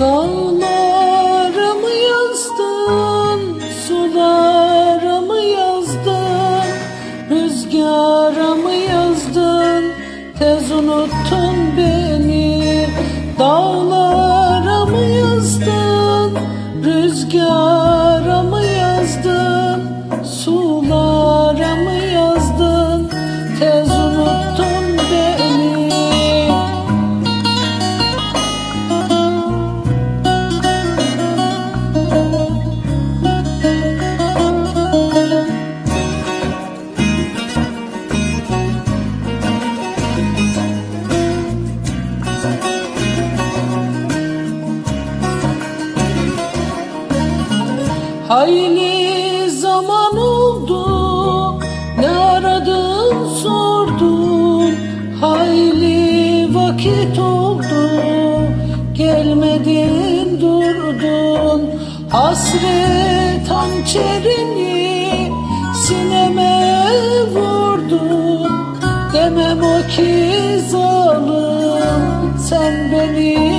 Dağlara mı yazdın, sulara mı yazdın, rüzgara mı yazdın, tez unuttun beni. Dağlara mı yazdın, rüzgara Hayli zaman oldu Ne aradın sordun. Hayli vakit oldu Gelmedin durdun. Hasret hançerini Sineme vurdun. Demem o ki zalim Sen beni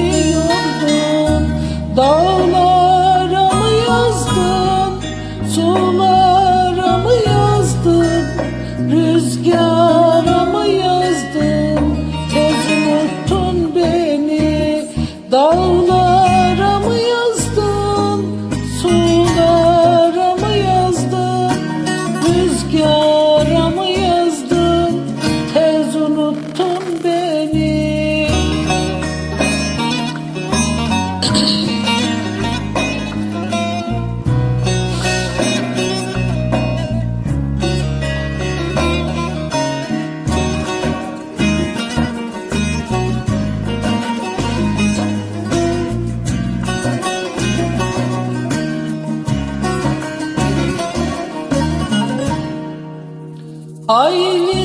Aylı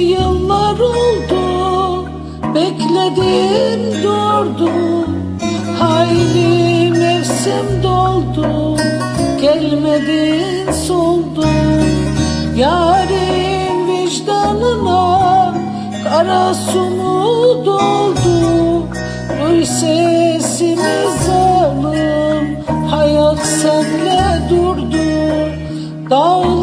yıllar oldu Bekledim durdum Hayli mevsim doldu Gelmedin soldun Yarim vicdanına Kara su mu doldu. Duy sesimi zalim Hayat senle durdu. Dağlara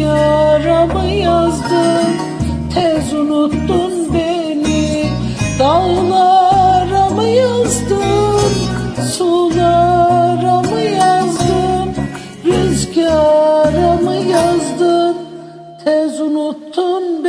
Rüzgara